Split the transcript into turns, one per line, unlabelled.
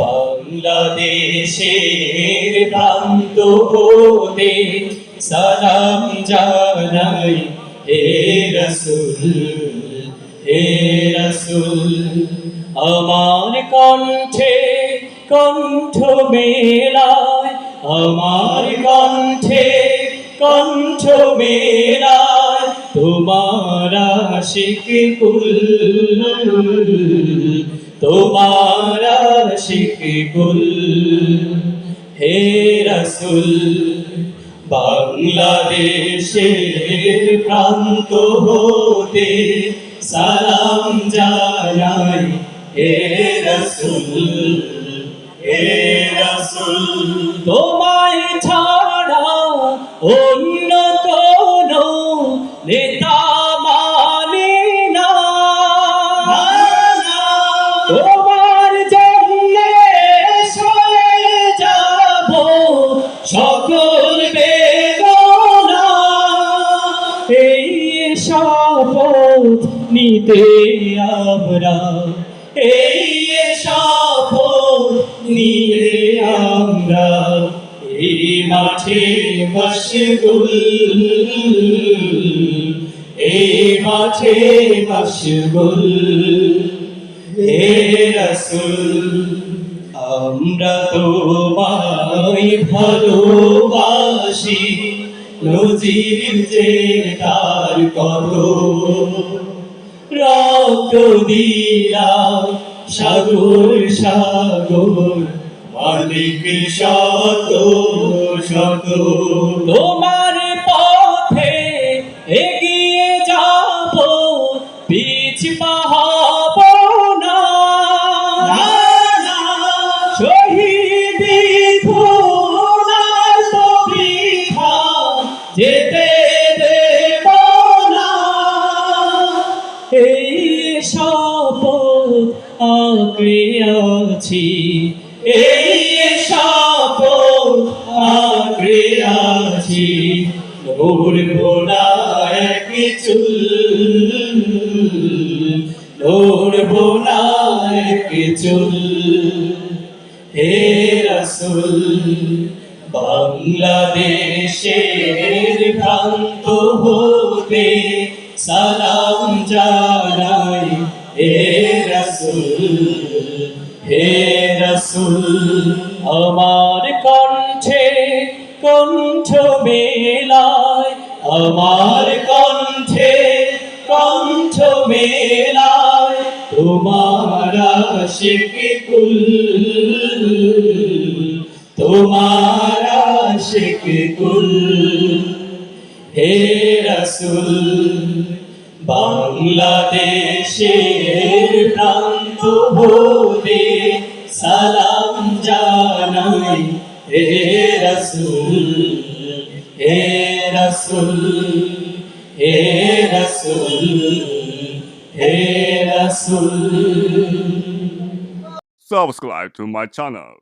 বাংলাদেশের প্রান্ত হতে সালাম জানাই হে রসুল হে রসুল। আমার কণ্ঠে কণ্ঠ মেলায়, আমার কণ্ঠে কণ্ঠ মেলায় তোমার আশিক কুল। তোমার আশিক হে রসুল, বাংলাদেশের প্রান্ত হতে সালাম জানাই, হে রসুল হে রসুল। তোমায় ছাড়া অন্য কোন নেতা নিতে আমরা। এই শপথ নিতে আমরা। এই মাঠে মশগুল এই মাঠে মশগুল হে রসুল, আমরা তোমায় ভালোবাসি। নজির যে তার কত রক্ত দিলাম সাগর সাগর মালিক শত শত। তোমার পথে এগিয়ে যাব পিছ আঁকড়ে আছি। এই শপথ আঁকড়ে আছি। নড়ব না এক চুল। চুল। হে রসুল, বাংলাদেশের প্রান্ত হতে সালাম জানাই হে রসুল, আমার কণ্ঠে কণ্ঠ মেলায়, আমার কণ্ঠে কণ্ঠ মেলায়, তোমার আশিক কুল, তোমার কুল। হে রসুল, বাংলাদেশের প্রান্ত হতে সালাম জানাই হে রসুল হে রসুল হে রসুল হে রসুল
subscribe to my channel.